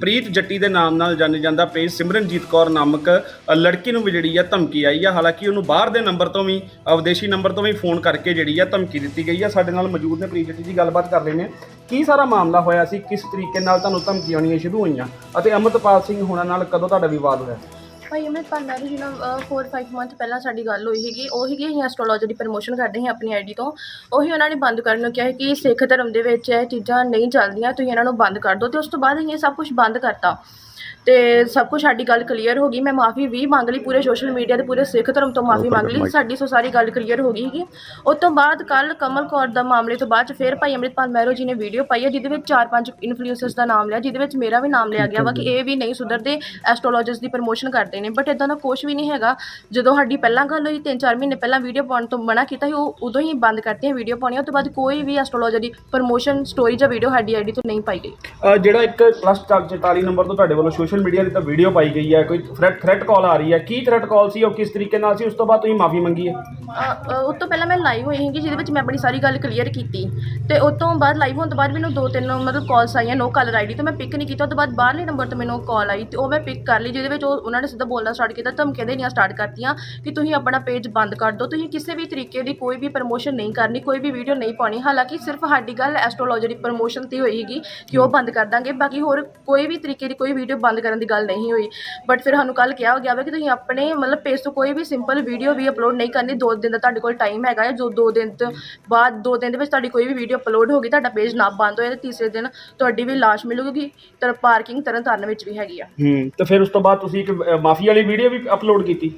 ਪ੍ਰੀਤ ਜੱਟੀ ਦੇ ਨਾਮ ਨਾਲ ਜਾਣੀ ਜਾਂਦਾ ਪੇਜ ਸਿਮਰਨਜੀਤ ਕੌਰ ਨਾਮਕ ਲੜਕੀ ਨੂੰ ਵੀ ਜਿਹੜੀ ਆ ਧਮਕੀ ਆਈ ਆ। ਹਾਲਾਂਕਿ ਉਹਨੂੰ ਬਾਹਰ ਦੇ ਨੰਬਰ ਤੋਂ ਵੀ ਅ, ਵਿਦੇਸ਼ੀ ਨੰਬਰ ਤੋਂ ਵੀ ਫੋਨ ਕਰਕੇ ਜਿਹੜੀ ਆ ਧਮਕੀ ਦਿੱਤੀ ਗਈ ਆ। ਸਾਡੇ ਨਾਲ ਮੌਜੂਦ ਨੇ ਪ੍ਰੀਤ ਜੱਟੀ ਜੀ ਗੱਲਬਾਤ ਕਰ ਲੈਂਦੇ ਹਾਂ। ਕੀ ਸਾਰਾ ਮਾਮਲਾ ਹੋਇਆ ਸੀ? ਕਿਸ ਤਰੀਕੇ ਨਾਲ ਤੁਹਾਨੂੰ ਧਮਕੀਆਂ ਆਉਣੀਆਂ ਸ਼ੁਰੂ ਹੋਈਆਂ? ਅਤੇ ਅਮਰਤਪਾਲ ਸਿੰਘ ਹੋਣਾ ਨਾਲ ਕਦੋਂ ਤੁਹਾਡਾ ਵਿਵਾਦ ਹੋਇਆ? ਭਾਈ ਅਮਰਿਤਪਾਲ ਮੈਰਿਜ ਜੀ ਨਾਲ 4-5 ਮੰਥ ਪਹਿਲਾਂ ਸਾਡੀ ਗੱਲ ਹੋਈ ਸੀਗੀ। ਉਹ ਸੀਗੀ, ਅਸੀਂ ਐਸਟ੍ਰੋਲੋਜੀ ਦੀ ਪ੍ਰਮੋਸ਼ਨ ਕਰਦੇ ਸੀ ਆਪਣੀ ਆਈਡੀ ਤੋਂ। ਉਹੀ ਉਹਨਾਂ ਨੇ ਬੰਦ ਕਰਨ ਨੂੰ ਕਿਹਾ ਸੀ ਕਿ ਸਿੱਖ ਧਰਮ ਦੇ ਵਿੱਚ ਇਹ ਚੀਜ਼ਾਂ ਨਹੀਂ ਚੱਲਦੀਆਂ, ਤੁਸੀਂ ਇਹਨਾਂ ਨੂੰ ਬੰਦ ਕਰ ਦਿਓ। ਤੇ ਉਸ ਤੋਂ ਬਾਅਦ ਅਸੀਂ ਇਹ ਸਭ ਕੁਝ ਬੰਦ ਕਰਤਾ। ਤੇ ਸਭ ਕੁਝ ਸਾਡੀ ਗੱਲ ਕਲੀਅਰ ਹੋ ਗਈ। ਮੈਂ ਮਾਫੀ ਵੀ ਮੰਗ ਲਈ ਪੂਰੇ ਸੋਸ਼ਲ ਮੀਡੀਆ ਤੇ ਪੂਰੇ ਸਿੱਖ ਧਰਮ ਤੋਂ ਮਾਫੀ ਮੰਗ ਲਈ। ਸਾਡੀ ਸੋ ਸਾਰੀ ਗੱਲ ਕਲੀਅਰ ਹੋ ਗਈ ਸੀਗੀ ਉਸ ਤੋਂ ਬਾਅਦ ਕੱਲ ਕਮਲ ਕੌਰ ਦਾ ਮਾਮਲੇ ਤੋਂ ਬਾਅਦ 'ਚ ਫਿਰ ਭਾਈ ਅਮਰਿਤਪਾਲ ਮਹਿਰੋ ਜੀ ਨੇ ਵੀਡੀਓ ਪਾਈ ਹੈ ਜਿਹਦੇ ਵਿੱਚ ਚਾਰ ਪੰਜ ਇਨਫਲੂਐਂਸਰਸ ਦਾ ਨਾਮ ਲਿਆ ਜਿਹਦੇ ਵਿੱਚ ਮੇਰਾ ਵੀ ਨਾਮ ਲਿਆ ਗਿਆ ਵਾ ਕਿ ਇਹ ਵੀ ਨਹੀਂ ਸੁਧਰਦੇ ਐਸਟ੍ਰੋਲੋਜਿਸਟ ਦੀ ਪ੍ਰਮੋਸ਼ਨ ਕਰਦੇ ਨੇ। ਬਟ ਇਦਾਂ ਦਾ ਕੁਝ ਵੀ ਨਹੀਂ ਹੈਗਾ। ਜਦੋਂ ਸਾਡੀ ਪਹਿਲਾਂ ਗੱਲ ਹੋਈ 3-4 ਮਹੀਨੇ ਪਹਿਲਾਂ ਵੀਡੀਓ ਪਾਉਣ ਤੋਂ ਮਨਾ ਕੀਤਾ ਸੀ ਉਹ ਉਦੋਂ ਹੀ ਬੰਦ ਕਰਤੀਆਂ ਵੀਡੀਓ ਪਾਉਣੀਆਂ। ਉਸ ਤੋਂ ਬਾਅਦ ਕੋਈ ਵੀ ਐਸਟ੍ਰੋਲੋਜੀ ਦੀ ਪ੍ਰਮੋਸ਼ਨ ਸਟੋਰੀ ਜਾਂ ਵੀਡੀਓ ਸਾਡੀ ਆਈਡੀ ਤੋਂ ਨਹੀਂ ਪਾਈ ਗਈ। ਜਿਹੜਾ ਇੱਕ ਪਲੱਸ 44 ਨੰਬਰ ਤੋਂ ਤੁਹਾਡੇ ਵੱਲੋਂ ਸੋਸ਼ਲ ਮੀਡੀਆ ਦੀ ਤਾਂ ਵੀਡੀਓ ਪਾਈ ਗਈ ਹੈ ਕੋਈ ਥ੍ਰੈਟ ਥ੍ਰੈਟ ਕਾਲ ਆ ਰਹੀ ਹੈ। ਕੀ ਥ੍ਰੈਟ ਕਾਲ ਸੀ ਉਹ ਕਿਸ ਤਰੀਕੇ ਨਾਲ ਸੀ? ਉਸ ਤੋਂ ਬਾਅਦ ਤੁਸੀਂ ਮਾਫੀ ਮੰਗੀ ਹੈ। ਅ, ਅ, ਉਸ ਤੋਂ ਪਹਿਲਾਂ ਮੈਂ ਲਾਈਵ ਹੋਈ ਸੀਗੀ ਜਿਹਦੇ ਵਿੱਚ ਮੈਂ ਆਪਣੀ ਸਾਰੀ ਗੱਲ ਕਲੀਅਰ ਕੀਤੀ। ਤੇ ਉਸ ਤੋਂ ਬਾਅਦ ਲਾਈਵ ਹੋਣ ਤੋਂ ਬਾਅਦ ਮੈਨੂੰ ਦੋ ਤਿੰਨ ਮਤਲਬ ਕਾਲਸ ਆਈਆਂ ਨੋ ਕਾਲਰ ਆਈਡੀ ਤੋਂ ਮੈਂ ਪਿਕ ਨਹੀਂ ਕੀਤਾ। ਉਸ ਤੋਂ ਬਾਅਦ ਬਾਹਰਲੇ ਨੰਬਰ ਤੋਂ ਮੈਨੂੰ ਕਾਲ ਆਈ ਤੇ ਉਹ ਮੈਂ ਪਿਕ ਕਰ ਲਈ ਜਿਹਦੇ ਵਿੱਚ ਉਹ ਉਹਨਾਂ ਨੇ ਸਿੱਧਾ ਬੋਲਣਾ ਸਟਾਰਟ ਕੀਤਾ ਧਮਕੀਆਂ ਦੇਣੀਆਂ ਸਟਾਰਟ ਕਰਤੀਆਂ ਕਿ ਤੁਸੀਂ ਆਪਣਾ ਪੇਜ ਬੰਦ ਕਰ ਦਿਓ। ਤੁਸੀਂ ਕਿਸੇ ਵੀ ਤਰੀਕੇ ਦੀ ਕੋਈ ਵੀ ਪ੍ਰਮੋਸ਼ਨ ਨਹੀਂ ਕਰਨੀ ਕੋਈ ਵੀ ਵੀਡੀਓ ਨਹੀਂ ਪਾਉਣੀ। ਹਾਲਾਂਕਿ ਸਿਰਫ ਸਾਡੀ ਗੱਲ ਐਸਟ੍ਰੋਲੋਜੀ ਦੀ ਪ੍ਰਮੋਸ਼ਨ ਤੇ ਹੋਈ ਸੀਗੀ ਕਿ ਉਹ ਬੰਦ ਕਰ ਦਾਂਗੇ। ਬਾਕੀ ਹੋਰ ਕੋਈ ਵੀ ਤਰੀਕੇ ਦੀ ਕੋਈ ਵੀਡੀਓ ਬੰਦ ਕਰਨ ਦੀ ਗੱਲ ਨਹੀਂ ਹੋਈ। ਬਟ ਫਿਰ ਸਾਨੂੰ ਕੱਲ ਕਿਹਾ ਹੋ ਗਿਆ ਵਾ ਕਿ ਤੁਸੀਂ ਆਪਣੇ ਮਤਲਬ ਪੇਜ ਤੋਂ ਕੋਈ ਵੀ ਸਿੰਪਲ ਵੀਡੀਓ ਵੀ ਅਪਲੋਡ ਨਹੀਂ ਕਰਨੀ। ਦੋ ਦਿਨ ਦਾ ਤੁਹਾਡੇ ਕੋਲ ਟਾਈਮ ਹੈਗਾ ਹੈ ਜੋ ਦੋ ਦਿਨ ਤੋਂ ਬਾਅਦ, ਦੋ ਦਿਨ ਦੇ ਵਿੱਚ ਤੁਹਾਡੀ ਕੋਈ ਵੀ ਵੀਡੀਓ ਅਪਲੋਡ ਹੋ ਗਈ, ਤੁਹਾਡਾ ਪੇਜ ਨਾ ਬੰਦ ਹੋਇਆ ਤੇ ਤੀਸਰੇ ਦਿਨ ਤੁਹਾਡੀ ਵੀ ਲਾਸ਼ ਮਿਲੂਗੀ। ਤਰ ਪਾਰਕਿੰਗ ਤਰਨ ਤਾਰਨ ਵਿੱਚ ਵੀ ਹੈਗੀ ਆ। ਹੂੰ, ਤੇ ਫਿਰ ਉਸ ਤੋਂ ਬਾਅਦ ਤੁਸੀਂ ਇੱਕ ਮਾਫੀ ਵਾਲੀ ਵੀਡੀਓ ਵੀ ਅਪਲੋਡ ਕੀਤੀ?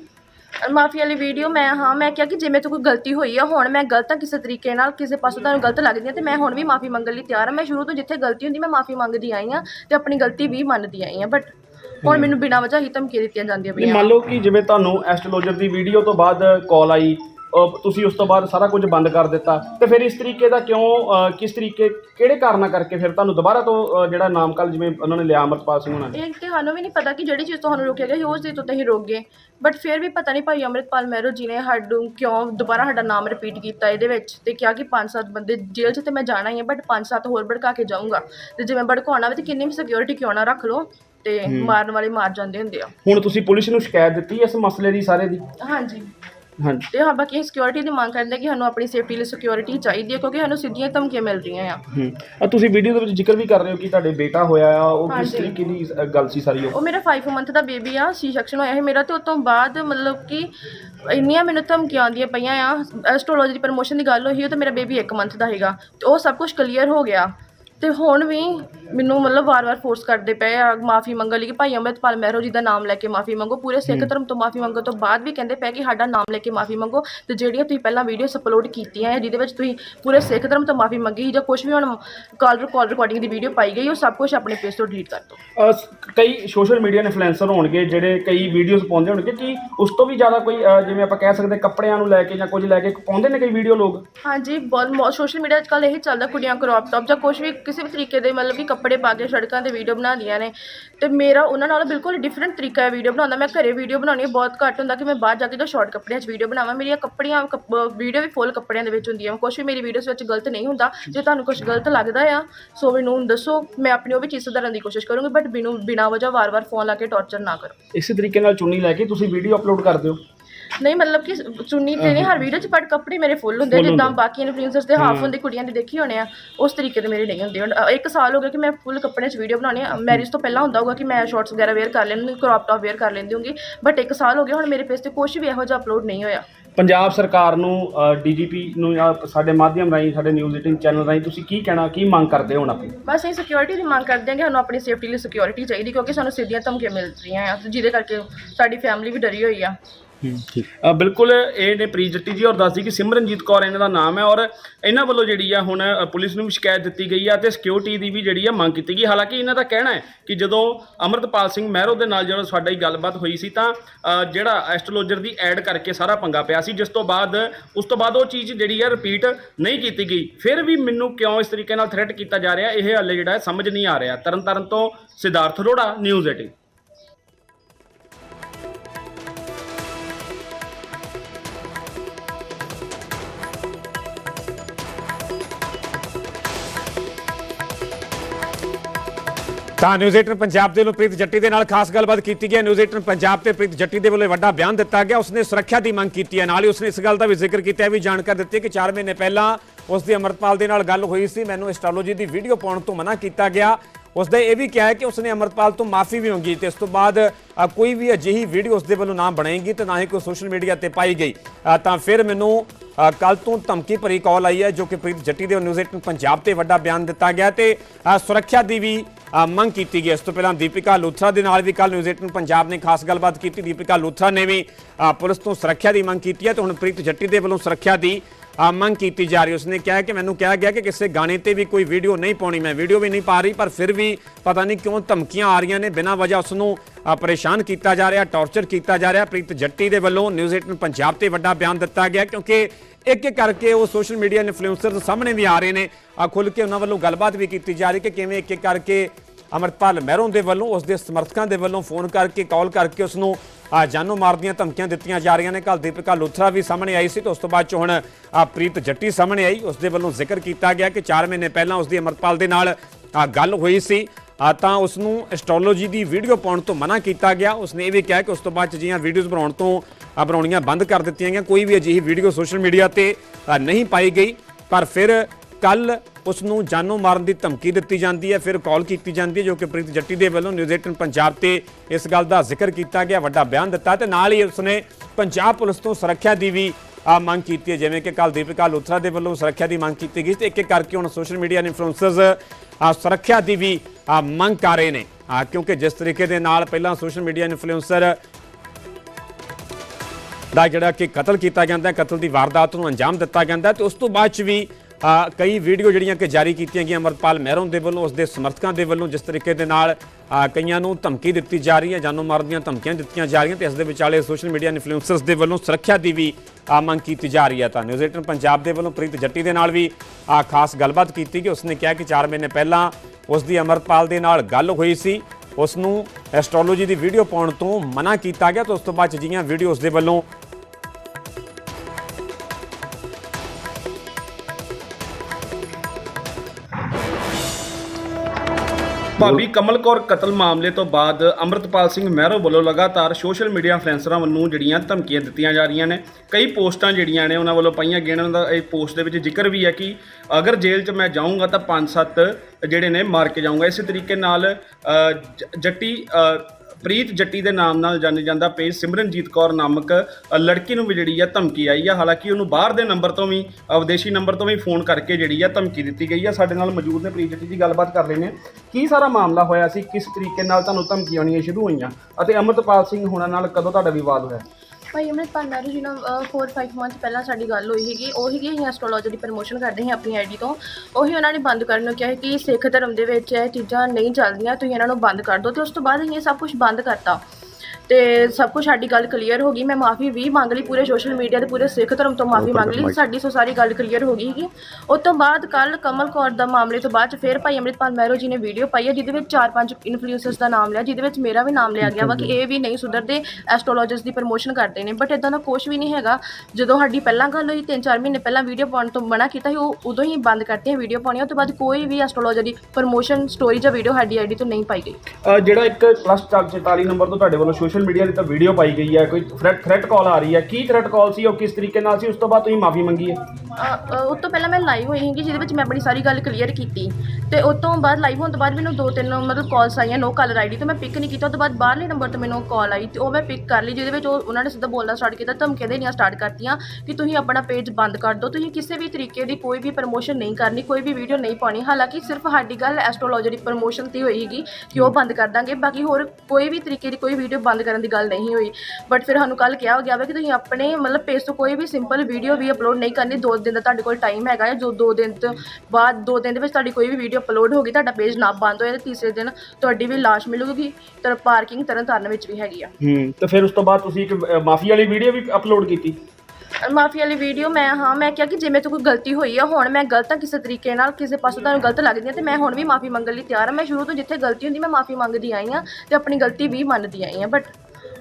ਮਾਫੀ ਵਾਲੀ ਵੀਡੀਓ ਮੈਂ ਹਾਂ ਮੈਂ ਕਿਹਾ ਕਿ ਜੇ ਮੇਰੇ ਤੋਂ ਕੋਈ ਗਲਤੀ ਹੋਈ ਆ ਹੁਣ ਮੈਂ ਗਲਤ ਹਾਂ ਕਿਸੇ ਤਰੀਕੇ ਨਾਲ ਕਿਸੇ ਪਾਸੋਂ ਤੁਹਾਨੂੰ ਗਲਤ ਲੱਗਦੀ ਆ ਤੇ ਮੈਂ ਹੁਣ ਵੀ ਮਾਫੀ ਮੰਗਣ ਲਈ ਤਿਆਰ ਹਾਂ ਮੈਂ ਸ਼ੁਰੂ ਤੋਂ ਜਿੱਥੇ ਗਲਤੀ ਹੁੰਦੀ ਮੈਂ ਮਾਫੀ ਮੰਗਦੀ ਆਈ ਹਾਂ ਤੇ ਆਪਣੀ ਗਲਤੀ ਵੀ ਮੰਨਦੀ ਆਈ ਹਾਂ ਬਟ ਹੁਣ ਮੈਨੂੰ ਬਿਨਾਂ ਵਜ੍ਹਾ ਹੀ ਧਮਕੀਆਂ ਦਿੱਤੀਆਂ ਜਾਂਦੀਆਂ ਨਹੀਂ ਪਈਆਂ। ਮੰਨ ਲਓ ਕਿ ਜਿਵੇਂ ਤੁਹਾਨੂੰ ਐਸਟ੍ਰੋਲੋਜਰ ਦੀ ਵੀਡੀਓ ਤੋਂ ਬਾਅਦ ਕਾਲ ਆਈ ਤੁਸੀਂ ਉਸ ਤੋਂ ਬਾਅਦ ਸਾਰਾ ਕੁਝ ਬੰਦ ਕਰ ਦਿੱਤਾ। ਤੇ ਫਿਰ ਇਸ ਤਰੀਕੇ ਦਾ ਕਿਉਂ ਕਿਸ ਤਰੀਕੇ ਕਿਹੜੇ ਕਾਰਨਾਂ ਕਰਕੇ ਫਿਰ ਤੁਹਾਨੂੰ ਦੁਬਾਰਾ ਤੋਂ ਜਿਹੜਾ ਨਾਮ ਕੱਲ ਜਿਵੇਂ ਉਹਨਾਂ ਨੇ ਲਿਆ ਅਮਰਪਾਲ ਸਿੰਘ ਉਹਨਾਂ ਨੇ ਇਹ ਤੇ ਸਾਨੂੰ ਵੀ ਨਹੀਂ ਪਤਾ ਕਿ ਜਿਹੜੀ ਚੀਜ਼ ਤੁਹਾਨੂੰ ਰੋਕਿਆ ਗਿਆ ਸੀ ਉਸ ਚੀਜ਼ ਤੋਂ ਹੀ ਰੋਕ ਗਏ। ਬਟ ਫਿਰ ਵੀ ਪਤਾ ਨਹੀਂ ਭਾਈ ਅੰਮ੍ਰਿਤਪਾਲ ਮਹਿਰੋ ਜੀ ਨੇ ਸਾਨੂੰ ਕਿਉਂ ਦੁਬਾਰਾ ਸਾਡਾ ਨਾਮ ਰਿਪੀਟ ਕੀਤਾ ਇਹਦੇ ਵਿੱਚ ਤੇ ਕਿਹਾ ਕਿ ਪੰਜ ਸੱਤ ਬੰਦੇ ਜੇਲ੍ਹ 'ਚ ਤੇ ਮੈਂ ਜਾਣਾ ਹੀ ਹੈ ਬਟ ਪੰਜ ਸੱਤ ਹੋਰ ਭੜਕਾ ਕੇ ਜਾਊਂਗਾ। ਤੇ ਜੇ ਮੈਂ ਭੜਕਾਉਣਾ ਵੀ ਤੇ ਕਿੰਨੀ ਵੀ ਸਿਕਿਉਰਿਟੀ ਕਿਉਂ ਨਾ ਰੱਖ ਲਓ ਤੇ ਮਾਰਨ ਵਾਲੇ ਮਾਰ ਜਾਂਦੇ ਹੁੰਦੇ ਆ। ਹੁਣ ਤੁਸੀਂ ਪੁਲਿਸ ਨੂੰ ਸ਼ਿਕਾਇਤ ਦਿੱਤੀ ਇਸ ਮਸਲੇ ਦੀ ਸਾਰੇ ਦੀ? ਹਾਂਜੀ। ਹਾਂਜੀ। ਤੇ ਹਾਂ ਬਾਕੀ ਸਿਕਿਉਰਿਟੀ ਦੀ ਮੰਗ ਕਰਦੇ ਕਿ ਸਾਨੂੰ ਆਪਣੀ ਸੇਫਟੀ ਲਈ ਸਿਕਿਉਰਿਟੀ ਚਾਹੀਦੀ ਹੈ ਕਿਉਂਕਿ ਸਾਨੂੰ ਸਿੱਧੀਆਂ ਧਮਕੀਆਂ ਮਿਲ ਰਹੀਆਂ ਆ। ਹੂੰ। ਅ, ਤੁਸੀਂ ਵੀਡੀਓ ਦੇ ਵਿੱਚ ਜ਼ਿਕਰ ਵੀ ਕਰ ਰਹੇ ਹੋ ਕਿ ਤੁਹਾਡੇ ਬੇਟਾ ਹੋਇਆ ਆ ਉਹ ਕਿਸ ਹਾਂਜੀ। ਤਰੀਕੇ ਦੀ ਅ, ਗੱਲ ਸੀ ਸਾਰੀ ਉਹ? ਉਹ ਮੇਰਾ 5 ਮੰਥ ਦਾ ਬੇਬੀ ਆ ਸੀ ਸੈਕਸ਼ਨ ਹੋਇਆ ਸੀ ਮੇਰਾ ਤੇ ਉਸ ਤੋਂ ਬਾਅਦ ਮਤਲਬ ਕਿ ਇੰਨੀਆਂ ਮੈਨੂੰ ਧਮਕੀਆਂ ਆਉਂਦੀਆਂ ਪਈਆਂ ਆ ਐਸਟ੍ਰੋਲੋਜੀ ਦੀ ਪ੍ਰਮੋਸ਼ਨ ਦੀ ਗੱਲ ਹੋਈ ਉਹ ਤੇ ਮੇਰਾ ਬੇਬੀ 1 ਮੰਥ ਦਾ ਹੈਗਾ ਤੇ ਉਹ ਸਭ ਕੁਝ ਕਲੀਅਰ ਹੋ ਗਿਆ। ਤੇ ਹੁਣ ਵੀ ਮੈਨੂੰ ਮਤਲਬ ਵਾਰ-ਵਾਰ ਫੋਰਸ ਕਰਦੇ ਪਏ ਆ ਮਾਫੀ ਮੰਗਣ ਲਈ ਕਿ ਭਾਈ ਅੰਮ੍ਰਿਤਪਾਲ ਮਹਿਰੋ ਜੀ ਦਾ ਨਾਮ ਲੈ ਕੇ ਮਾਫੀ ਮੰਗੋ। ਪੂਰੇ ਸਿੱਖ ਧਰਮ ਤੋਂ ਮਾਫੀ ਮੰਗੋ ਤੋਂ ਬਾਅਦ ਵੀ ਕਹਿੰਦੇ ਪਏ ਕਿ ਸਾਡਾ ਨਾਮ ਲੈ ਕੇ ਮਾਫੀ ਮੰਗੋ ਤੇ ਜਿਹੜੀਆਂ ਤੁਸੀਂ ਪਹਿਲਾਂ ਵੀਡੀਓਸ ਅਪਲੋਡ ਕੀਤੀਆਂ ਹੈ ਜਿਹਦੇ ਵਿੱਚ ਤੁਸੀਂ ਪੂਰੇ ਸਿੱਖ ਧਰਮ ਤੋਂ ਮਾਫੀ ਮੰਗੀ ਜਾਂ ਕੁਝ ਵੀ ਹੁਣ ਕਾਲ ਕਾਲ ਰਿਕਾਰਡਿੰਗ ਦੀ ਵੀਡੀਓ ਪਾਈ ਗਈ ਉਹ ਸਭ ਕੁਝ ਆਪਣੇ ਪੇਜ ਤੋਂ ਡਿਲੀਟ ਕਰ ਦਿਓ। ਸ- ਕਈ ਸੋਸ਼ਲ ਮੀਡੀਆ ਇਨਫਲੂਐਂਸਰ ਹੋਣਗੇ ਜਿਹੜੇ ਕਈ ਵੀਡੀਓਜ਼ ਪਾਉਂਦੇ ਹੋਣਗੇ ਕਿ ਉਸ ਤੋਂ ਵੀ ਜ਼ਿਆਦਾ ਕੋਈ ਜਿਵੇਂ ਆਪਾਂ ਕਹਿ ਸਕਦੇ ਕੱਪੜਿਆਂ ਨੂੰ ਲੈ ਕੇ ਜਾਂ ਕੁਝ ਲੈ ਕੇ ਪਾਉਂਦੇ ਨੇ ਕਈ ਵੀਡੀਓ ਲੋਕ? ਹਾਂਜੀ ਬਹੁਤ ਸੋਸ਼ਲ ਮੀਡੀਆ ਅੱਜ ਕੱਲ੍ਹ ਇਹੀ ਚੱਲਦਾ ਕੁੜੀਆਂ ਕ੍ਰੌਪ ਟੌਪ ਜਾਂ ਕੁਝ ਵੀ ਕਿਸੇ ਕਿਸੇ ਵੀ ਤਰੀਕੇ ਦੇ ਮਤਲਬ ਕਿ ਕੱਪੜੇ ਪਾ ਕੇ ਸੜਕਾਂ ਤੇ ਵੀਡੀਓ ਬਣਾਉਂਦੀਆਂ ਨੇ। ਤੇ ਮੇਰਾ ਉਹਨਾਂ ਨਾਲੋਂ ਬਿਲਕੁਲ ਡਿਫਰੈਂਟ ਤਰੀਕਾ ਹੈ ਵੀਡੀਓ ਬਣਾਉਂਦਾ ਮੈਂ ਘਰੇ ਵੀਡੀਓ ਬਣਾਉਣੀ ਬਹੁਤ ਘੱਟ ਹੁੰਦਾ ਕਿ ਮੈਂ ਬਾਹਰ ਜਾ ਕੇ ਜਾਂ ਸ਼ਾਰਟ ਕੱਪੜਿਆਂ 'ਚ ਵੀਡੀਓ ਬਣਾਵਾਂ। ਮੇਰੀਆਂ ਕੱਪੜੀਆਂ ਵੀਡੀਓ ਵੀ ਫੁੱਲ ਕੱਪੜਿਆਂ ਦੇ ਵਿੱਚ ਹੁੰਦੀਆਂ। ਕੁਝ ਵੀ ਮੇਰੀ ਵੀਡੀਓਸ ਵਿੱਚ ਗਲਤ ਨਹੀਂ ਹੁੰਦਾ। ਜੇ ਤੁਹਾਨੂੰ ਕੁਝ ਗਲਤ ਲੱਗਦਾ ਆ, ਸੋ ਮੈਨੂੰ ਦੱਸੋ, ਮੈਂ ਆਪਣੀ ਉਹ ਵੀ ਚੀਜ਼ ਸੁਧਾਰਨ ਦੀ ਕੋਸ਼ਿਸ਼ ਕਰੂੰਗੀ ਬਟ ਬਿਨੂ, ਬਿਨਾਂ ਵਜ੍ਹਾ ਵਾਰ-ਵਾਰ ਫੋਨ ਲਾ ਕੇ ਟੌਰਚਰ ਨਾ ਕਰੋ। ਇਸੇ ਤਰੀਕੇ ਨਾਲ ਚੁੰਨੀ ਲੈ ਕੇ ਤੁਸੀਂ ਵੀਡੀਓ ਅਪਲੋਡ ਕਰ ਦਿਓ ਨਹੀਂ ਮਤਲਬ ਕਿ ਚੁੰਨੀ ਤੇ ਨਹੀਂ ਹਰ ਵੀਡੀਓ 'ਚ ਬਟ ਕੱਪੜੇ ਮੇਰੇ ਫੁੱਲ ਹੁੰਦੇ ਜਿੱਦਾਂ। ਬਾਕੀ ਇਨਫਲੂਐਂਸਰਸ ਦੇ ਹਾਫ ਹੁੰਦੇ ਕੁੜੀਆਂ ਦੇ ਦੇਖੀ ਹੋਣੇ ਆ ਉਸ ਤਰੀਕੇ ਦੇ ਮੇਰੇ ਨਹੀਂ ਹੁੰਦੇ। ਹੁਣ ਅ, ਇੱਕ ਸਾਲ ਹੋ ਗਿਆ ਕਿ ਮੈਂ ਫੁੱਲ ਕੱਪੜੇ 'ਚ ਵੀਡੀਓ ਬਣਾਉਣੀ ਆ। ਮੈਰਿਜ ਤੋਂ ਪਹਿਲਾਂ ਹੁੰਦਾ ਹੋਊਗਾ ਕਿ ਮੈਂ ਸ਼ਾਰਟਸ ਵਗੈਰਾ ਵੇਅਰ ਕਰ ਲੈਂਦੀ ਕ੍ਰੌਪ ਟੌਪ ਵੇਅਰ ਕਰ ਲੈਂਦੀ ਹੋਊਗੀ। ਬਟ ਇੱਕ ਸਾਲ ਹੋ ਗਿਆ ਹੁਣ ਮੇਰੇ ਪੇਜ ਤੇ ਕੁਝ ਵੀ ਇਹੋ ਜਿਹਾ ਅਪਲੋਡ ਨਹੀਂ ਹੋਇਆ। ਪੰਜਾਬ ਸਰਕਾਰ ਨੂੰ ਡੀਜੀਪੀ ਨੂੰ ਜਾਂ ਸਾਡੇ ਮਾਧਿਅਮ ਰਾਹੀਂ ਸਾਡੇ ਨਿਊਜ਼ 18 ਚੈਨਲ ਰਾਹੀਂ ਤੁਸੀਂ ਕੀ ਕਹਿਣਾ ਕੀ ਮੰਗ ਕਰਦੇ ਹੋ ਹੁਣ ਆਪਣੀ? ਬਸ ਇਹ ਸਿਕਿਉਰਿਟੀ ਦੀ ਮੰਗ ਕਰਦੇ ਹਾਂ ਕਿ ਸਾਨੂੰ ਆਪਣੀ ਸੇਫਟੀ ਲਈ ਸਿਕਿਉਰਿਟੀ ਚਾਹੀਦੀ ਕਿਉਂਕਿ ਸਾਨੂੰ ਸਿੱਧੀਆਂ ਧਮਕੀਆਂ ਮਿਲ ਰਹੀਆਂ ਆ ਜਿਹਦੇ ਕਰਕੇ ਸਾਡੀ ਫੈਮਿਲੀ ਵੀ ਡਰੀ ਹੋਈ ਆ। ਠੀਕ ਬਿਲਕੁਲ ਇਹ ਨੇ ਪ੍ਰੀਤ ਜੱਟੀ ਜੀ ਔਰ ਦੱਸਦੀ ਕਿ ਸਿਮਰਨਜੀਤ ਕੌਰ ਇਹਨਾਂ ਦਾ ਨਾਮ ਹੈ ਔਰ ਇਹਨਾਂ ਵੱਲੋਂ ਜਿਹੜੀ ਆ ਹੁਣ ਅ, ਪੁਲਿਸ ਨੂੰ ਵੀ ਸ਼ਿਕਾਇਤ ਦਿੱਤੀ ਗਈ ਆ ਤੇ ਸਿਕਿਉਰਿਟੀ ਦੀ ਵੀ ਜਿਹੜੀ ਆ ਮੰਗ ਕੀਤੀ ਗਈ। ਹਾਲਾਂਕਿ ਇਹਨਾਂ ਦਾ ਕਹਿਣਾ ਹੈ ਕਿ ਜਦੋਂ ਅਮਰਤਪਾਲ ਸਿੰਘ ਮਹਿਰੋ ਦੇ ਨਾਲ ਜਦੋਂ ਸਾਡਾ ਹੀ ਗੱਲਬਾਤ ਹੋਈ ਸੀ ਤਾਂ ਅ, ਜਿਹੜਾ ਐਸਟ੍ਰੋਲੋਜਰ ਦੀ ਐਡ ਕਰਕੇ ਸਾਰਾ ਪੰਗਾ ਪਿਆ ਸੀ। ਜਿਸ ਤੋਂ ਬਾਅਦ ਉਸ ਤੋਂ ਬਾਅਦ ਉਹ ਚੀਜ਼ ਜਿਹੜੀ ਆ ਰਿਪੀਟ ਨਹੀਂ ਕੀਤੀ ਗਈ। ਫਿਰ ਵੀ ਮੈਨੂੰ ਕਿਉਂ ਇਸ ਤਰੀਕੇ ਨਾਲ ਥ੍ਰੈਟ ਕੀਤਾ ਜਾ ਰਿਹਾ? ਇਹ ਹਾਲੇ ਜਿਹੜਾ ਹੈ ਸਮਝ ਨਹੀਂ ਆ ਰਿਹਾ। ਤਰਨਤਾਰਨ ਤੋਂ ਸਿਧਾਰਥ ਅਰੋੜਾ ਨਿਊਜ਼ 18 ਤਾਂ ਨਿਊਜ਼ 18 ਪੰਜਾਬ ਦੇ ਵੱਲੋਂ ਪ੍ਰੀਤ ਜੱਟੀ ਦੇ ਨਾਲ ਖਾਸ ਗੱਲਬਾਤ ਕੀਤੀ ਗਈ ਨਿਊਜ਼ 18 ਪੰਜਾਬ ਤੇ ਪ੍ਰੀਤ ਜੱਟੀ ਦੇ ਵੱਲੋਂ ਵੱਡਾ ਬਿਆਨ ਦਿੱਤਾ ਗਿਆ। ਉਸਨੇ ਸੁਰੱਖਿਆ ਦੀ ਮੰਗ ਕੀਤੀ ਹੈ। ਨਾਲ ਹੀ ਉਸਨੇ ਇਸ ਗੱਲ ਦਾ ਵੀ ਜ਼ਿਕਰ ਕੀਤਾ ਹੈ ਵੀ ਜਾਣਕਾਰੀ ਦਿੱਤੀ ਕਿ 4 ਮਹੀਨੇ ਪਹਿਲਾਂ ਉਸ ਦੀ ਅਮਰਪਾਲ ਦੇ ਨਾਲ ਗੱਲ ਹੋਈ ਸੀ। ਮੈਨੂੰ ਐਸਟ੍ਰੋਲੋਜੀ ਦੀ ਵੀਡੀਓ ਪਾਉਣ ਤੋਂ ਮਨਾ ਕੀਤਾ ਗਿਆ। ਉਸਦਾ ਇਹ ਵੀ ਕਿਹਾ ਹੈ ਕਿ ਉਸਨੇ ਅਮਰਪਾਲ ਤੋਂ ਮਾਫੀ ਵੀ ਮੰਗੀ ਤੇ ਇਸ ਤੋਂ ਬਾਅਦ ਕੋਈ ਵੀ ਅਜਿਹੀ ਵੀਡੀਓ ਉਸਦੇ ਵੱਲੋਂ ਨਾ ਬਣੇਗੀ ਤੇ ਨਾ ਹੀ ਕੋਈ ਸੋਸ਼ਲ ਮੀਡੀਆ ਤੇ ਪਾਈ ਗਈ। ਤਾਂ ਫਿਰ ਮੈਨੂੰ ਕੱਲ ਤੋਂ ਧਮਕੀ ਭਰੀ ਕਾਲ ਆਈ ਹੈ ਜੋ ਕਿ ਪ੍ਰੀਤ ਜੱਟੀ ਦੇ ਨਿਊਜ਼ 18 ਪੰਜਾਬ ਤੇ ਵੱਡਾ ਬਿਆਨ ਦਿੱਤਾ ਗਿਆ ਤੇ ਸੁਰੱਖਿਆ ਦੀ ਵੀ ਮੰਗ ਕੀਤੀ ਗਈ ਇਸ ਤੋਂ ਪਹਿਲਾਂ ਦੀਪਿਕਾ ਲੂਥਰਾ ਦੇ ਨਾਲ ਵੀ ਕੱਲ ਨਿਊਜ਼ 18 ਪੰਜਾਬ ਨੇ ਖਾਸ ਗੱਲਬਾਤ ਕੀਤੀ। ਦੀਪਿਕਾ ਲੂਥਰਾ ਨੇ ਵੀ ਪੁਲਿਸ ਤੋਂ ਸੁਰੱਖਿਆ ਦੀ ਮੰਗ ਕੀਤੀ ਹੈ ਤੇ ਹੁਣ ਪ੍ਰੀਤ ਜੱਟੀ ਦੇ ਵੱਲੋਂ ਸੁਰੱਖਿਆ ਦੀ ਮੰਗ ਕੀਤੀ ਜਾ ਰਹੀ ਉਸਨੇ ਕਿਹਾ ਕਿ ਮੈਨੂੰ ਕਿਹਾ ਗਿਆ ਕਿ ਕਿਸੇ ਗਾਣੇ ਤੇ ਵੀ ਕੋਈ ਵੀਡੀਓ ਨਹੀਂ ਪਾਉਣੀ, ਮੈਂ ਵੀਡੀਓ ਵੀ ਨਹੀਂ ਪਾ ਰਹੀ, ਪਰ ਫਿਰ ਵੀ ਪਤਾ ਨਹੀਂ ਕਿਉਂ ਧਮਕੀਆਂ ਆ ਰਹੀਆਂ ਨੇ। ਬਿਨਾਂ ਵਜ੍ਹਾ ਉਸ ਨੂੰ ਪਰੇਸ਼ਾਨ ਕੀਤਾ ਜਾ ਰਿਹਾ, ਟੌਰਚਰ ਕੀਤਾ ਜਾ ਰਿਹਾ। ਪ੍ਰੀਤ ਜੱਟੀ ਦੇ ਵੱਲੋਂ ਨਿਊਜ਼ 18 ਪੰਜਾਬ ਤੇ ਵੱਡਾ ਬਿਆਨ ਦਿੱਤਾ ਗਿਆ, ਕਿਉਂਕਿ ਇੱਕ ਇੱਕ ਕਰਕੇ ਉਹ ਸੋਸ਼ਲ ਮੀਡੀਆ ਇਨਫਲੂਐਂਸਰ ਸਾਹਮਣੇ ਵੀ ਆ ਰਹੇ ਨੇ। ਆ ਖੁੱਲ ਕੇ ਉਹਨਾਂ ਵੱਲੋਂ ਗੱਲਬਾਤ ਵੀ ਕੀਤੀ ਜਾ ਰਹੀ ਕਿ ਕਿਵੇਂ ਇੱਕ ਇੱਕ ਕਰਕੇ ਅਮਰਪਾਲ ਮਹਿਰੋਂ ਦੇ ਵੱਲੋਂ ਉਸ ਦੇ ਸਮਰਥਕਾਂ ਦੇ ਵੱਲੋਂ ਫੋਨ ਕਰਕੇ, ਕਾਲ ਕਰਕੇ ਉਸ ਨੂੰ ਜਾਨੋਂ ਮਾਰ ਦੀਆਂ ਧਮਕੀਆਂ ਦਿੱਤੀਆਂ ਜਾ ਰਹੀਆਂ ਨੇ। ਕੱਲ ਦੀਪਿਕਾ ਲੁਥਰਾ ਵੀ ਸਾਹਮਣੇ ਆਈ ਸੀ ਤੇ ਉਸ ਤੋਂ ਬਾਅਦ ਚ ਹੁਣ ਪ੍ਰੀਤ ਜੱਟੀ ਸਾਹਮਣੇ ਆਈ। ਉਸ ਦੇ ਵੱਲੋਂ ਜ਼ਿਕਰ ਕੀਤਾ ਗਿਆ ਕਿ 4 ਮਹੀਨੇ ਪਹਿਲਾਂ ਉਸ ਦੀ ਅਮਰਪਾਲ ਦੇ ਨਾਲ ਗੱਲ ਹੋਈ ਸੀ। ਤਾਂ ਉਸ ਨੂੰ ਐਸਟ੍ਰੋਲੋਜੀ ਦੀ ਵੀਡੀਓ ਪਾਉਣ ਤੋਂ ਮਨਾ ਕੀਤਾ ਗਿਆ। ਉਸਨੇ ਇਹ ਵੀ ਕਿਹਾ ਕਿ ਉਸ ਤੋਂ ਬਾਅਦ ਚ ਜੀਆਂ ਵੀਡੀਓਜ਼ ਬਣਾਉਣ ਤੋਂ ਬਣਾਉਣੀਆਂ ਬੰਦ ਕਰ ਦਿੱਤੀਆਂ ਗਈਆਂ। ਕੋਈ ਵੀ ਅਜਿਹੀ ਵੀਡੀਓ ਸੋਸ਼ਲ ਮੀਡੀਆ ਤੇ ਨਹੀਂ ਪਾਈ ਗਈ। ਪਰ ਫਿਰ ਕੱਲ ਉਸ ਨੂੰ ਜਾਨੋਂ ਮਾਰਨ ਦੀ ਧਮਕੀ ਦਿੱਤੀ ਜਾਂਦੀ ਹੈ, ਫਿਰ ਕਾਲ ਕੀਤੀ ਜਾਂਦੀ ਹੈ ਜੋ ਕਿ ਪ੍ਰੀਤ ਜੱਟੀ ਦੇ ਵੱਲੋਂ ਨਿਊਜ਼ 18 ਪੰਜਾਬ ਤੇ ਇਸ ਗੱਲ ਦਾ ਜ਼ਿਕਰ ਕੀਤਾ ਗਿਆ, ਵੱਡਾ ਬਿਆਨ ਦਿੱਤਾ ਤੇ ਨਾਲ ਹੀ ਉਸਨੇ ਪੰਜਾਬ ਪੁਲਿਸ ਤੋਂ ਸੁਰੱਖਿਆ ਦੀ ਵੀ ਆ ਮੰਗ ਕੀਤੀ ਹੈ, ਜਿਵੇਂ ਕਿ ਕੱਲ ਦੀਪਿਕਾ ਲੁਥਰਾ ਦੇ ਵੱਲੋਂ ਸੁਰੱਖਿਆ ਦੀ ਮੰਗ ਕੀਤੀ ਗਈ ਤੇ ਇੱਕ ਇੱਕ ਕਰਕੇ ਹੁਣ ਸੋਸ਼ਲ ਮੀਡੀਆ ਇਨਫਲੂਐਂਸਰਸ ਸੁਰੱਖਿਆ ਦੀ ਵੀ ਮੰਗ ਕਰ ਰਹੇ ਨੇ। ਕਿਉਂਕਿ ਜਿਸ ਤਰੀਕੇ ਦੇ ਨਾਲ ਪਹਿਲਾਂ ਸੋਸ਼ਲ ਮੀਡੀਆ ਇਨਫਲੂਐਂਸਰ ਦਾ ਜਿਹੜਾ ਕਿ ਕਤਲ ਕੀਤਾ ਜਾਂਦਾ ਹੈ, ਕਤਲ ਦੀ ਵਾਰਦਾਤ ਨੂੰ ਅੰਜਾਮ ਦਿੱਤਾ ਜਾਂਦਾ ਹੈ, ਤੇ ਉਸ ਤੋਂ ਬਾਅਦ ਚ ਵੀ ਕਈ ਵੀਡੀਓ ਜਿਹੜੀਆਂ ਕਿ ਜਾਰੀ ਕੀਤੀਆਂ ਗਈਆਂ, ਅਮਰਪਾਲ ਮਹਿਰੋਂ ਦੇ ਵੱਲੋਂ ਉਸ ਦੇ ਸਮਰਥਕਾਂ ਦੇ ਵੱਲੋਂ ਜਿਸ ਤਰੀਕੇ ਦੇ ਨਾਲ ਕਈਆਂ ਨੂੰ ਧਮਕੀ ਦਿੱਤੀ ਜਾ ਰਹੀ ਹੈ, ਜਾਨੋਂ ਮਾਰਨ ਦੀਆਂ ਧਮਕੀਆਂ ਦਿੱਤੀਆਂ ਜਾ ਰਹੀਆਂ ਤੇ ਇਸ ਦੇ ਵਿਚਾਲੇ ਸੋਸ਼ਲ ਮੀਡੀਆ ਇਨਫਲੂਐਂਸਰਸ ਦੇ ਵੱਲੋਂ ਸੁਰੱਖਿਆ ਦੀ ਵੀ ਮੰਗ ਕੀਤੀ ਜਾ ਰਹੀ ਹੈ ਤਾਂ ਨਿਊਜ਼ 18 ਪੰਜਾਬ ਦੇ ਵੱਲੋਂ ਪ੍ਰੀਤ ਜੱਟੀ ਦੇ ਨਾਲ ਵੀ ਖਾਸ ਗੱਲਬਾਤ ਕੀਤੀ ਕਿ ਉਸਨੇ ਕਿਹਾ ਕਿ 4 ਮਹੀਨੇ ਪਹਿਲਾਂ ਉਸ ਦੀ ਅਮਰਪਾਲ ਦੇ ਨਾਲ ਗੱਲ ਹੋਈ ਸੀ। ਉਸ ਨੂੰ ਐਸਟ੍ਰੋਲੋਜੀ ਦੀ ਵੀਡੀਓ ਪਾਉਣ ਤੋਂ ਮਨਾ ਕੀਤਾ ਗਿਆ ਤੇ ਉਸ ਤੋਂ ਬਾਅਦ 'ਚ ਜਿਹੀਆਂ ਵੀਡੀਓ ਉਸ ਦੇ ਵੱਲੋਂ ਭਾਬੀ ਕਮਲ ਕੌਰ ਕਤਲ ਮਾਮਲੇ ਤੋਂ ਬਾਅਦ ਅੰਮ੍ਰਿਤਪਾਲ ਸਿੰਘ ਮਹਿਰੋ ਵੱਲੋਂ ਲਗਾਤਾਰ ਸੋਸ਼ਲ ਮੀਡੀਆ ਇਨਫਲੂਐਂਸਰਾਂ ਵੱਲੋਂ ਜਿਹੜੀਆਂ ਧਮਕੀਆਂ ਦਿੱਤੀਆਂ ਜਾ ਰਹੀਆਂ ਨੇ, ਕਈ ਪੋਸਟਾਂ ਜਿਹੜੀਆਂ ਨੇ ਉਹਨਾਂ ਵੱਲੋਂ ਪਾਈਆਂ ਗਈਆਂ ਨੇ, ਉਹਨਾਂ ਦਾ ਇਹ ਪੋਸਟ ਦੇ ਵਿੱਚ ਜ਼ਿਕਰ ਵੀ ਹੈ ਕਿ ਅਗਰ ਜੇਲ੍ਹ 'ਚ ਮੈਂ ਜਾਊਂਗਾ ਤਾਂ 5-7 ਜਿਹੜੇ ਨੇ ਮਾਰ ਕੇ ਜਾਊਂਗਾ। ਇਸੇ ਤਰੀਕੇ ਨਾਲ ਜ- ਜੱਟੀ ਪ੍ਰੀਤ ਜੱਟੀ ਦੇ ਨਾਮ ਨਾਲ ਜਾਣੀ ਜਾਂਦਾ ਪੇਜ ਸਿਮਰਨਜੀਤ ਕੌਰ ਨਾਮਕ ਲੜਕੀ ਨੂੰ ਵੀ ਜਿਹੜੀ ਆ ਧਮਕੀ ਆਈ ਆ। ਹਾਲਾਂਕਿ ਉਹਨੂੰ ਬਾਹਰ ਦੇ ਨੰਬਰ ਤੋਂ ਵੀ ਅ, ਵਿਦੇਸ਼ੀ ਨੰਬਰ ਤੋਂ ਵੀ ਫੋਨ ਕਰਕੇ ਜਿਹੜੀ ਆ ਧਮਕੀ ਦਿੱਤੀ ਗਈ ਆ। ਸਾਡੇ ਨਾਲ ਮੌਜੂਦ ਨੇ ਪ੍ਰੀਤ ਜੱਟੀ ਦੀ ਗੱਲਬਾਤ ਕਰ ਲੈਂਦੇ ਹਾਂ। ਕੀ ਸਾਰਾ ਮਾਮਲਾ ਹੋਇਆ ਸੀ? ਕਿਸ ਤਰੀਕੇ ਨਾਲ ਤੁਹਾਨੂੰ ਧਮਕੀਆਂ ਆਉਣੀਆਂ ਸ਼ੁਰੂ ਹੋਈਆਂ? ਅਤੇ ਅਮਰਤਪਾਲ ਸਿੰਘ ਹੋਣਾ ਨਾਲ ਕਦੋਂ ਤੁਹਾਡਾ ਵਿਵਾਦ ਹੋਇਆ? ਭਾਈ ਅੰਮ੍ਰਿਤਪਾਲ ਮਹਿਰੂ ਜੀ ਨਾਲ 4-5 ਮੰਥ ਪਹਿਲਾਂ ਸਾਡੀ ਗੱਲ ਹੋਈ ਸੀਗੀ, ਉਹ ਸੀਗੀ ਅਸੀਂ ਐਸਟ੍ਰੋਲੋਜੀ ਦੀ ਪ੍ਰਮੋਸ਼ਨ ਕਰਦੇ ਸੀ ਆਪਣੀ ਆਈਡੀ ਤੋਂ। ਉਹੀ ਉਹਨਾਂ ਨੇ ਬੰਦ ਕਰਨ ਨੂੰ ਕਿਹਾ ਸੀ ਕਿ ਸਿੱਖ ਧਰਮ ਦੇ ਵਿੱਚ ਇਹ ਚੀਜ਼ਾਂ ਨਹੀਂ ਚੱਲਦੀਆਂ, ਤੁਸੀਂ ਇਹਨਾਂ ਨੂੰ ਬੰਦ ਕਰ ਦਿਓ। ਤੇ ਉਸ ਤੋਂ ਬਾਅਦ ਅਸੀਂ ਇਹ ਸਭ ਕੁਝ ਬੰਦ ਕਰਤਾ। ਤੇ ਸਭ ਕੁਝ ਸਾਡੀ ਗੱਲ ਕਲੀਅਰ ਹੋ ਗਈ। ਮੈਂ ਮਾਫੀ ਵੀ ਮੰਗ ਲਈ ਪੂਰੇ ਸੋਸ਼ਲ ਮੀਡੀਆ ਤੇ ਪੂਰੇ ਸਿੱਖ ਧਰਮ ਤੋਂ ਮਾਫੀ ਮੰਗ ਲਈ। ਸਾਡੀ ਸੋ ਸਾਰੀ ਗੱਲ ਕਲੀਅਰ ਹੋ ਗਈ ਸੀਗੀ ਉਸ ਤੋਂ ਬਾਅਦ ਕੱਲ ਕਮਲ ਕੌਰ ਦਾ ਮਾਮਲੇ ਤੋਂ ਬਾਅਦ ਚ ਫਿਰ ਭਾਈ ਅੰਮ੍ਰਿਤਪਾਲ ਮਹਿਰੋ ਜੀ ਨੇ ਵੀਡੀਓ ਪਾਈ ਹੈ ਜਿਹਦੇ ਵਿੱਚ ਚਾਰ ਪੰਜ ਇਨਫਲੂਐਂਸਰਸ ਦਾ ਨਾਮ ਲਿਆ ਜਿਹਦੇ ਵਿੱਚ ਮੇਰਾ ਵੀ ਨਾਮ ਲਿਆ ਗਿਆ ਵਾ ਕਿ ਇਹ ਵੀ ਨਹੀਂ ਸੁਧਰਦੇ ਐਸਟ੍ਰੋਲੋਜਰਸ ਦੀ ਪ੍ਰਮੋਸ਼ਨ ਕਰਦੇ ਨੇ। ਬਟ ਇਦਾਂ ਦਾ ਕੁਝ ਵੀ ਨਹੀਂ ਹੈਗਾ। ਜਦੋਂ ਸਾਡੀ ਪਹਿਲਾਂ ਗੱਲ ਹੋਈ 3-4 ਮਹੀਨੇ ਪਹਿਲਾਂ ਵੀਡੀਓ ਪਾਉਣ ਤੋਂ ਮਨਾ ਕੀਤਾ ਸੀ ਉਹ ਉਦੋਂ ਹੀ ਬੰਦ ਕਰਤੀਆਂ ਵੀਡੀਓ ਪਾਉਣੀਆਂ। ਉਸ ਤੋਂ ਬਾਅਦ ਕੋਈ ਵੀ ਐਸਟ੍ਰੋਲੋਜਰ ਦੀ ਪ੍ਰਮੋਸ਼ਨ ਸਟੋਰੀ ਜਾਂ ਵੀਡੀਓ ਸਾਡੀ ਆਈਡੀ ਤੋਂ ਨਹੀਂ ਪਾਈ ਗਈ। ਜਿਹੜਾ ਇੱਕ ਪਲੱਸ 44 ਨੰਬਰ ਤੋਂ ਤੁਹਾਡੇ ਵੱਲੋਂ ਸੋਸ਼ਲ ਮੀਡੀਆ ਦੀ ਤਾਂ ਵੀਡੀਓ ਪਾਈ ਗਈ ਹੈ, ਕੋਈ ਥ੍ਰੈਟ ਥ੍ਰੈਟ ਕਾਲ ਆ ਰਹੀ ਹੈ। ਕੀ ਥ੍ਰੈਟ ਕਾਲ ਸੀ, ਉਹ ਕਿਸ ਤਰੀਕੇ ਨਾਲ ਸੀ, ਉਸ ਤੋਂ ਬਾਅਦ ਤੁਸੀਂ ਮਾਫੀ ਮੰਗੀ ਹੈ। ਅ, ਅ, ਉਸ ਤੋਂ ਪਹਿਲਾਂ ਮੈਂ ਲਾਈਵ ਹੋਈ ਸੀਗੀ ਜਿਹਦੇ ਵਿੱਚ ਮੈਂ ਆਪਣੀ ਸਾਰੀ ਗੱਲ ਕਲੀਅਰ ਕੀਤੀ। ਤੇ ਉਸ ਤੋਂ ਬਾਅਦ ਲਾਈਵ ਹੋਣ ਤੋਂ ਬਾਅਦ ਮੈਨੂੰ ਦੋ ਤਿੰਨ ਮਤਲਬ ਕਾਲਸ ਆਈਆਂ ਨੋ ਕਾਲਰ ਆਈਡੀ ਤੋਂ ਮੈਂ ਪਿਕ ਨਹੀਂ ਕੀਤਾ। ਉਹ ਤੋਂ ਬਾਅਦ ਬਾਹਰਲੇ ਨੰਬਰ ਤੋਂ ਮੈਨੂੰ ਕਾਲ ਆਈ ਤੇ ਉਹ ਮੈਂ ਪਿਕ ਕਰ ਲਈ ਜਿਹਦੇ ਵਿੱਚ ਉਹ ਉਹਨਾਂ ਨੇ ਸਿੱਧਾ ਬੋਲਣਾ ਸਟਾਰਟ ਕੀਤਾ ਧਮਕੀਆਂ ਦੇਣੀਆਂ ਸਟਾਰਟ ਕਰਤੀਆਂ ਕਿ ਤੁਸੀਂ ਆਪਣਾ ਪੇਜ ਬੰਦ ਕਰ ਦਿਓ। ਤੁਸੀਂ ਕਿਸੇ ਵੀ ਤਰੀਕੇ ਦੀ ਕੋਈ ਵੀ ਪ੍ਰਮੋਸ਼ਨ ਨਹੀਂ ਕਰਨੀ ਕੋਈ ਵੀ ਵੀਡੀਓ ਨਹੀਂ ਪਾਉਣੀ। ਹਾਲਾਂਕਿ ਸਿਰਫ ਸਾਡੀ ਗੱਲ ਐਸਟ੍ਰੋਲੋਜੀ ਦੀ ਪ੍ਰਮੋਸ਼ਨ ਤੇ ਹੋਈ ਸੀਗੀ ਕਿ ਉਹ ਬੰਦ ਕਰ ਦਾਂਗੇ। ਬਾਕੀ ਹੋਰ ਕੋਈ ਵੀ ਤਰੀਕੇ ਦੀ ਕੋਈ ਵੀਡੀਓ ਬੰਦ ਕਰਨ ਦੀ ਗੱਲ ਨਹੀਂ ਹੋਈ। ਬਟ ਫਿਰ ਸਾਨੂੰ ਕੱਲ ਕਿਹਾ ਹੋ ਗਿਆ ਵਾ ਕਿ ਤੁਸੀਂ ਆਪਣੇ ਮਤਲਬ ਪੇਜ ਤੋਂ ਕੋਈ ਵੀ ਸਿੰਪਲ ਵੀਡੀਓ ਵੀ ਅਪਲੋਡ ਨਹੀਂ ਕਰਨੀ ਦੋ ਦਿਨ ਦਾ ਤੁਹਾਡੇ ਕੋਲ ਟਾਈਮ ਹੈਗਾ ਹੈ ਜੋ ਦੋ ਦਿਨ ਤੋਂ ਬਾਅਦ ਦੋ ਦਿਨ ਦੇ ਵਿੱਚ ਤੁਹਾਡੀ ਕੋਈ ਵੀ ਵੀਡੀਓ ਅਪਲੋਡ ਹੋ ਗਈ ਤੁਹਾਡਾ ਪੇਜ ਨਾ ਬੰਦ ਹੋਇਆ ਤੇ ਤੀਸਰੇ ਦਿਨ ਤੁਹਾਡੀ ਵੀ ਲਾਸ਼ ਮਿਲੂਗੀ ਤੇ ਪਾਰਕਿੰਗ ਤਰਨ ਤਾਰਨ ਵਿੱਚ ਵੀ ਹੈਗੀ ਆ। ਹੂੰ ਤੇ ਫਿਰ ਉਸ ਤੋਂ ਬਾਅਦ ਤੁਸੀਂ ਇੱਕ ਅ, ਮਾਫੀ ਵਾਲੀ ਵੀਡੀਓ ਵੀ ਅਪਲੋਡ ਕੀਤੀ? ਮਾਫੀ ਵਾਲੀ ਵੀਡੀਓ ਮੈਂ ਹਾਂ ਮੈਂ ਕਿਹਾ ਕਿ ਜੇ ਮੇਰੇ ਤੋਂ ਕੋਈ ਗਲਤੀ ਹੋਈ ਆ ਹੁਣ ਮੈਂ ਗਲਤ ਆ ਕਿਸੇ ਤਰੀਕੇ ਨਾਲ ਕਿਸੇ ਪਾਸੋਂ ਤੁਹਾਨੂੰ ਗਲਤ ਲੱਗਦੀ ਆ ਤੇ ਮੈਂ ਹੁਣ ਵੀ ਮਾਫੀ ਮੰਗਣ ਲਈ ਤਿਆਰ ਆ। ਮੈਂ ਸ਼ੁਰੂ ਤੋਂ ਜਿੱਥੇ ਗਲਤੀ ਹੁੰਦੀ ਮੈਂ ਮਾਫੀ ਮੰਗਦੀ ਆਈ ਆ ਤੇ ਆਪਣੀ ਗਲਤੀ ਵੀ ਮੰਨਦੀ ਆਈ ਆ ਬਟ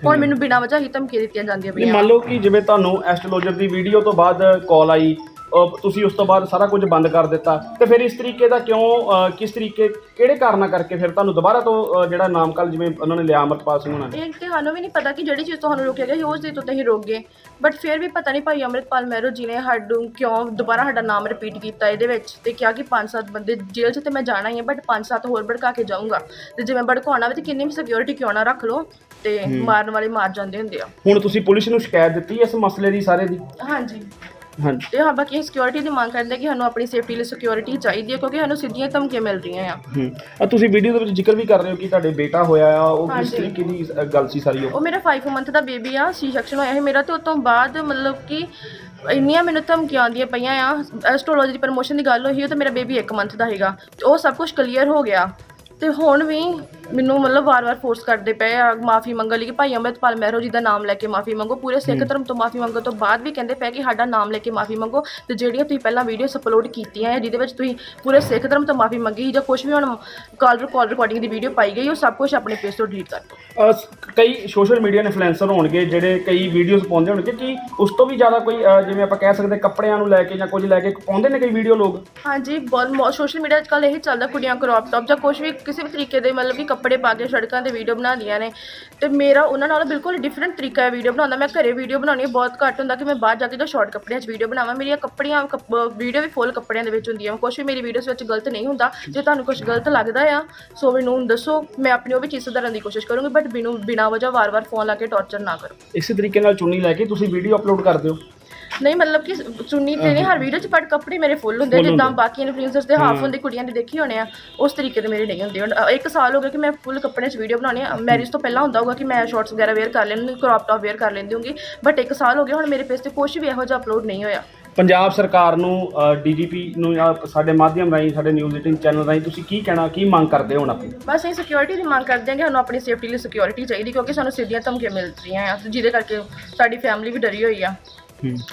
ਹੁਣ ਮੈਨੂੰ ਬਿਨਾਂ ਵਜ੍ਹਾ ਹੀ ਧਮਕੀਆਂ ਦਿੱਤੀਆਂ ਜਾਂਦੀਆਂ ਨਹੀਂ ਪਈਆਂ। ਮੰਨ ਲਓ ਕਿ ਜਿਵੇਂ ਤੁਹਾਨੂੰ ਐਸਟ੍ਰੋਲੋਜਰ ਦੀ ਵੀਡੀਓ ਤੋਂ ਬਾਅਦ ਕਾਲ ਆਈ ਤੁਸੀਂ ਉਸ ਤੋਂ ਬਾਅਦ ਸਾਰਾ ਕੁਝ ਬੰਦ ਕਰ ਦਿੱਤਾ। ਤੇ ਫਿਰ ਇਸ ਤਰੀਕੇ ਦਾ ਕਿਉਂ ਕਿਸ ਤਰੀਕੇ ਕਿਹੜੇ ਕਾਰਨਾਂ ਕਰਕੇ ਫਿਰ ਤੁਹਾਨੂੰ ਦੁਬਾਰਾ ਤੋਂ ਜਿਹੜਾ ਨਾਮਕਲ ਜਿਵੇਂ ਉਹਨਾਂ ਨੇ ਲਿਆ ਅਮਰਪਾਲ ਸਿੰਘ ਉਹਨਾਂ ਨੇ? ਇਹ ਤੇ ਸਾਨੂੰ ਵੀ ਨਹੀਂ ਪਤਾ ਕਿ ਜਿਹੜੀ ਚੀਜ਼ ਤੁਹਾਨੂੰ ਰੋਕਿਆ ਗਿਆ ਸੀ ਉਸ ਚੀਜ਼ ਤੋਂ ਤਾਂ ਹੀ ਰੋਕ ਗਏ। ਬਟ ਫਿਰ ਵੀ ਪਤਾ ਨਹੀਂ ਭਾਈ ਅੰਮ੍ਰਿਤਪਾਲ ਮਹਿਰੋ ਜੀ ਨੇ ਸਾਨੂੰ ਕਿਉਂ ਦੁਬਾਰਾ ਸਾਡਾ ਨਾਮ ਰਿਪੀਟ ਕੀਤਾ ਇਹਦੇ ਵਿੱਚ ਤੇ ਕਿਹਾ ਕਿ ਪੰਜ ਸੱਤ ਬੰਦੇ ਜੇਲ੍ਹ 'ਚ ਤੇ ਮੈਂ ਜਾਣਾ ਹੀ ਹੈ ਬਟ ਪੰਜ ਸੱਤ ਹੋਰ ਭੜਕਾ ਕੇ ਜਾਊਂਗਾ। ਤੇ ਜੇ ਮੈਂ ਭੜਕਾਉਣਾ ਵੀ ਤੇ ਕਿੰਨੀ ਵੀ ਸਿਕਿਉਰਿਟੀ ਕਿਉਂ ਨਾ ਰੱਖ ਲਓ ਤੇ ਮਾਰਨ ਵਾਲੇ ਮਾਰ ਜਾਂਦੇ ਹੁੰਦੇ ਆ। ਹੁਣ ਤੁਸੀਂ ਪੁਲਿਸ ਨੂੰ ਸ਼ਿਕਾਇਤ ਦਿੱਤੀ ਇਸ ਮਸਲੇ ਦੀ ਸਾਰੇ ਦੀ? ਹਾਂਜੀ। ਹਾਂਜੀ। ਤੇ ਹਾਂ ਬਾਕੀ ਸਿਕਿਉਰਿਟੀ ਦੀ ਮੰਗ ਕਰਦੇ ਕਿ ਸਾਨੂੰ ਆਪਣੀ ਸੇਫਟੀ ਲਈ ਸਿਕਿਉਰਿਟੀ ਚਾਹੀਦੀ ਹੈ ਕਿਉਂਕਿ ਸਾਨੂੰ ਸਿੱਧੀਆਂ ਧਮਕੀਆਂ ਮਿਲ ਰਹੀਆਂ ਆ। ਹੂੰ। ਆ ਤੁਸੀਂ ਵੀਡੀਓ ਦੇ ਵਿੱਚ ਜ਼ਿਕਰ ਵੀ ਕਰ ਰਹੇ ਹੋ ਕਿ ਤੁਹਾਡੇ ਬੇਟਾ ਹੋਇਆ ਆ ਉਹ ਕਿਸ ਹਾਂਜੀ। ਤਰੀਕੇ ਦੀ ਅ, ਗੱਲ ਸੀ ਸਾਰੀ ਉਹ? ਉਹ ਮੇਰਾ 5 ਮੰਥ ਦਾ ਬੇਬੀ ਆ ਸੀ ਸੈਕਸ਼ਨ ਹੋਇਆ ਸੀ ਮੇਰਾ ਤੇ ਉਸ ਤੋਂ ਬਾਅਦ ਮਤਲਬ ਕਿ ਇੰਨੀਆਂ ਮੈਨੂੰ ਧਮਕੀਆਂ ਆਉਂਦੀਆਂ ਪਈਆਂ ਆ ਐਸਟ੍ਰੋਲੋਜੀ ਦੀ ਪ੍ਰਮੋਸ਼ਨ ਦੀ ਗੱਲ ਹੋਈ ਉਹ ਤੇ ਮੇਰਾ ਬੇਬੀ 1 ਮੰਥ ਦਾ ਹੈਗਾ ਤੇ ਉਹ ਸਭ ਕੁਝ ਕਲੀਅਰ ਹੋ ਗਿਆ। ਤੇ ਹੁਣ ਵੀ ਮੈਨੂੰ ਮਤਲਬ ਵਾਰ-ਵਾਰ ਫੋਰਸ ਕਰਦੇ ਪਏ ਆ ਮਾਫੀ ਮੰਗਣ ਲਈ ਕਿ ਭਾਈ ਅੰਮ੍ਰਿਤਪਾਲ ਮਹਿਰੋ ਜੀ ਦਾ ਨਾਮ ਲੈ ਕੇ ਮਾਫੀ ਮੰਗੋ। ਪੂਰੇ ਸਿੱਖ ਧਰਮ ਤੋਂ ਮਾਫੀ ਮੰਗੋ ਤੋਂ ਬਾਅਦ ਵੀ ਕਹਿੰਦੇ ਪਏ ਕਿ ਸਾਡਾ ਨਾਮ ਲੈ ਕੇ ਮਾਫੀ ਮੰਗੋ ਤੇ ਜਿਹੜੀਆਂ ਤੁਸੀਂ ਪਹਿਲਾਂ ਵੀਡੀਓਸ ਅਪਲੋਡ ਕੀਤੀਆਂ ਆ ਜਿਹਦੇ ਵਿੱਚ ਤੁਸੀਂ ਪੂਰੇ ਸਿੱਖ ਧਰਮ ਤੋਂ ਮਾਫੀ ਮੰਗੀ ਸੀ ਜਾਂ ਕੁਝ ਵੀ ਹੁਣ ਕਾਲ ਕਾਲ ਰਿਕਾਰਡਿੰਗ ਦੀ ਵੀਡੀਓ ਪਾਈ ਗਈ ਉਹ ਸਭ ਕੁਝ ਆਪਣੇ ਪੇਜ ਤੋਂ ਡਿਲੀਟ ਕਰ ਦਿਓ। ਸ- ਕਈ ਸੋਸ਼ਲ ਮੀਡੀਆ ਇਨਫਲੂਐਂਸਰ ਹੋਣਗੇ ਜਿਹੜੇ ਕਈ ਵੀਡੀਓਜ਼ ਪਾਉਂਦੇ ਹੋਣਗੇ ਕਿ ਉਸ ਤੋਂ ਵੀ ਜ਼ਿਆਦਾ ਕੋਈ ਜਿਵੇਂ ਆਪਾਂ ਕਹਿ ਸਕਦੇ ਕੱਪੜਿਆਂ ਨੂੰ ਲੈ ਕੇ ਜਾਂ ਕੁਝ ਲੈ ਕੇ ਪਾਉਂਦੇ ਨੇ ਕਈ ਵੀਡੀਓ ਲੋਕ? ਹਾਂਜੀ ਬਹੁਤ ਸੋਸ਼ਲ ਮੀਡੀਆ ਅੱਜ ਕੱਲ੍ਹ ਇਹੀ ਚੱਲਦਾ ਕੁੜੀਆਂ ਕ੍ਰੌਪ ਟੌਪ ਜਾਂ ਕੁਝ ਵੀ ਕਿਸੇ ਵੀ ਤਰੀਕੇ ਦੇ ਮਤਲਬ ਕਿ ਕੱਪੜੇ ਕੱਪੜੇ ਪਾ ਕੇ ਸੜਕਾਂ ਤੇ ਵੀਡੀਓ ਬਣਾਉਂਦੀਆਂ ਨੇ। ਤੇ ਮੇਰਾ ਉਹਨਾਂ ਨਾਲੋਂ ਬਿਲਕੁਲ ਡਿਫਰੈਂਟ ਤਰੀਕਾ ਹੈ ਵੀਡੀਓ ਬਣਾਉਂਦਾ ਮੈਂ ਘਰੇ ਵੀਡੀਓ ਬਣਾਉਣੀ ਬਹੁਤ ਘੱਟ ਹੁੰਦਾ ਕਿ ਮੈਂ ਬਾਹਰ ਜਾ ਕੇ ਤਾਂ ਸ਼ਾਰਟ ਕੱਪੜਿਆਂ 'ਚ ਵੀਡੀਓ ਬਣਾਵਾਂ। ਮੇਰੀਆਂ ਕੱਪੜੀਆਂ ਵੀਡੀਓ ਵੀ ਫੁੱਲ ਕੱਪੜਿਆਂ ਦੇ ਵਿੱਚ ਹੁੰਦੀਆਂ। ਕੁਝ ਵੀ ਮੇਰੀ ਵੀਡੀਓਜ਼ ਵਿੱਚ ਗਲਤ ਨਹੀਂ ਹੁੰਦਾ। ਜੇ ਤੁਹਾਨੂੰ ਕੁਝ ਗਲਤ ਲੱਗਦਾ ਆ, ਸੋ ਮੈਨੂੰ ਦੱਸੋ, ਮੈਂ ਆਪਣੀ ਉਹ ਵੀ ਚੀਜ਼ ਸੁਧਾਰਨ ਦੀ ਕੋਸ਼ਿਸ਼ ਕਰੂੰਗੀ। ਬਟ ਬਿਨੂ, ਬਿਨਾਂ ਵਜ੍ਹਾ ਵਾਰ-ਵਾਰ ਫੋਨ ਲਾ ਕੇ ਟੌਰਚਰ ਨਾ ਕਰੋ। ਇਸੇ ਤਰੀਕੇ ਨਾਲ ਚੁੰਨੀ ਲੈ ਕੇ ਤੁਸੀਂ ਵੀਡੀਓ ਅਪਲੋਡ ਕਰਦੇ ਹੋ। ਨਹੀਂ ਮਤਲਬ ਕਿ ਚੁੰਨੀ ਤੇ ਨਹੀਂ ਹਰ ਵੀਡੀਓ 'ਚ ਬਟ ਕੱਪੜੇ ਮੇਰੇ ਫੁੱਲ ਹੁੰਦੇ ਜਿੱਦਾਂ। ਬਾਕੀ ਇਨਫਲੂਐਂਸਰਸ ਦੇ ਹਾਫ ਹੁੰਦੇ ਕੁੜੀਆਂ ਦੇ ਦੇਖੇ ਹੋਣੇ ਆ ਉਸ ਤਰੀਕੇ ਦੇ ਮੇਰੇ ਨਹੀਂ ਹੁੰਦੇ। ਹੁਣ ਅ, ਇੱਕ ਸਾਲ ਹੋ ਗਿਆ ਕਿ ਮੈਂ ਫੁੱਲ ਕੱਪੜਿਆਂ 'ਚ ਵੀਡੀਓ ਬਣਾਉਣੀ ਆ। ਮੈਰਿਜ ਤੋਂ ਪਹਿਲਾਂ ਹੁੰਦਾ ਹੋਊਗਾ ਕਿ ਮੈਂ ਸ਼ਾਰਟਸ ਵਗੈਰਾ ਵੇਅਰ ਕਰ ਲੈਂਦੀ ਕ੍ਰੌਪ ਟੌਪ ਵੇਅਰ ਕਰ ਲੈਂਦੀ ਹੋਊਗੀ। ਬਟ ਇੱਕ ਸਾਲ ਹੋ ਗਿਆ ਹੁਣ ਮੇਰੇ ਪੇਜ ਤੇ ਕੁਝ ਵੀ ਇਹੋ ਜਿਹਾ ਅਪਲੋਡ ਨਹੀਂ ਹੋਇਆ। ਪੰਜਾਬ ਸਰਕਾਰ ਨੂੰ ਡੀਜੀਪੀ ਨੂੰ ਜਾਂ ਸਾਡੇ ਮਾਧਿਅਮ ਰਾਹੀਂ ਸਾਡੇ ਨਿਊਜ਼ 18 ਚੈਨਲ ਰਾਹੀਂ ਤੁਸੀਂ ਕੀ ਕਹਿਣਾ ਕੀ ਮੰਗ ਕਰਦੇ ਹੋ ਹੁਣ ਆਪਣੀ? ਬਸ ਅਸੀਂ ਸਿਕਿਉਰਿਟੀ ਦੀ ਮੰਗ ਕਰਦੇ ਹਾਂ ਕਿ ਸਾਨੂੰ ਆਪਣੀ ਸੇਫਟੀ ਲਈ ਸਿਕਿਉਰਿਟੀ ਚਾਹੀਦੀ ਕਿਉਂਕਿ ਸਾਨੂੰ ਸਿੱਧੀਆਂ ਧਮਕੀਆਂ ਮਿਲ ਰਹੀਆਂ ਆ ਤੇ ਜਿਹਦੇ ਕਰਕੇ ਸਾਡੀ ਫੈਮਿਲੀ ਵੀ ਡਰੀ ਹੋਈ ਆ। Mmh.